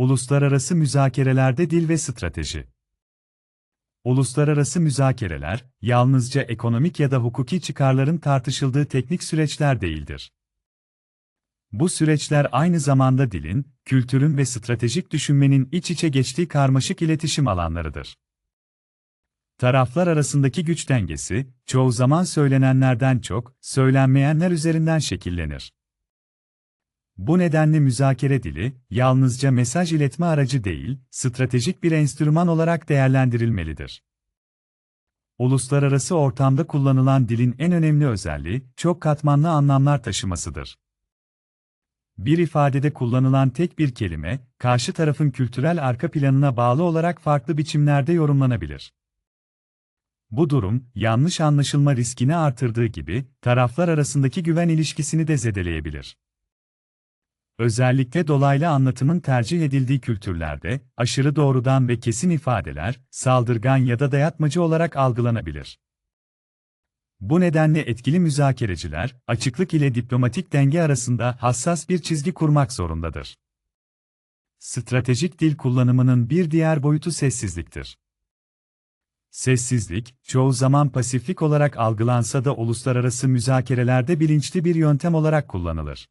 Uluslararası müzakerelerde dil ve strateji. Uluslararası müzakereler, yalnızca ekonomik ya da hukuki çıkarların tartışıldığı teknik süreçler değildir. Bu süreçler aynı zamanda dilin, kültürün ve stratejik düşünmenin iç içe geçtiği karmaşık iletişim alanlarıdır. Taraflar arasındaki güç dengesi, çoğu zaman söylenenlerden çok, söylenmeyenler üzerinden şekillenir. Bu nedenle müzakere dili, yalnızca mesaj iletme aracı değil, stratejik bir enstrüman olarak değerlendirilmelidir. Uluslararası ortamda kullanılan dilin en önemli özelliği, çok katmanlı anlamlar taşımasıdır. Bir ifadede kullanılan tek bir kelime, karşı tarafın kültürel arka planına bağlı olarak farklı biçimlerde yorumlanabilir. Bu durum, yanlış anlaşılma riskini artırdığı gibi, taraflar arasındaki güven ilişkisini de zedeleyebilir. Özellikle dolaylı anlatımın tercih edildiği kültürlerde, aşırı doğrudan ve kesin ifadeler, saldırgan ya da dayatmacı olarak algılanabilir. Bu nedenle etkili müzakereciler, açıklık ile diplomatik denge arasında hassas bir çizgi kurmak zorundadır. Stratejik dil kullanımının bir diğer boyutu sessizliktir. Sessizlik, çoğu zaman pasiflik olarak algılansa da uluslararası müzakerelerde bilinçli bir yöntem olarak kullanılır.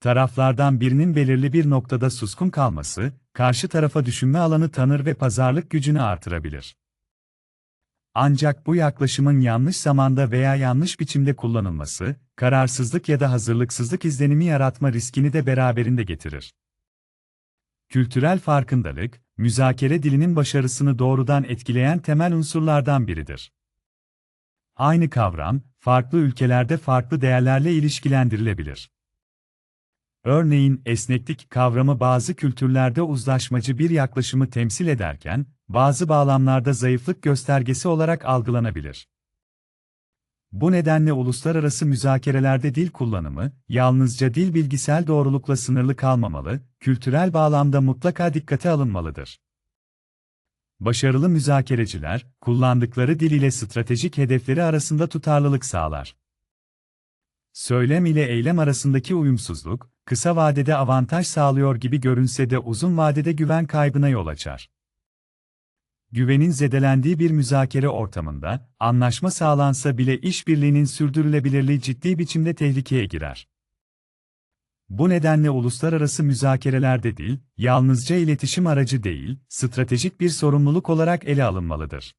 Taraflardan birinin belirli bir noktada suskun kalması, karşı tarafa düşünme alanı tanır ve pazarlık gücünü artırabilir. Ancak bu yaklaşımın yanlış zamanda veya yanlış biçimde kullanılması, kararsızlık ya da hazırlıksızlık izlenimi yaratma riskini de beraberinde getirir. Kültürel farkındalık, müzakere dilinin başarısını doğrudan etkileyen temel unsurlardan biridir. Aynı kavram, farklı ülkelerde farklı değerlerle ilişkilendirilebilir. Örneğin esneklik kavramı bazı kültürlerde uzlaşmacı bir yaklaşımı temsil ederken, bazı bağlamlarda zayıflık göstergesi olarak algılanabilir. Bu nedenle uluslararası müzakerelerde dil kullanımı, yalnızca dil bilgisel doğrulukla sınırlı kalmamalı, kültürel bağlamda mutlaka dikkate alınmalıdır. Başarılı müzakereciler, kullandıkları dil ile stratejik hedefleri arasında tutarlılık sağlar. Söylem ile eylem arasındaki uyumsuzluk, kısa vadede avantaj sağlıyor gibi görünse de uzun vadede güven kaybına yol açar. Güvenin zedelendiği bir müzakere ortamında, anlaşma sağlansa bile işbirliğinin sürdürülebilirliği ciddi biçimde tehlikeye girer. Bu nedenle uluslararası müzakerelerde dil, yalnızca iletişim aracı değil, stratejik bir sorumluluk olarak ele alınmalıdır.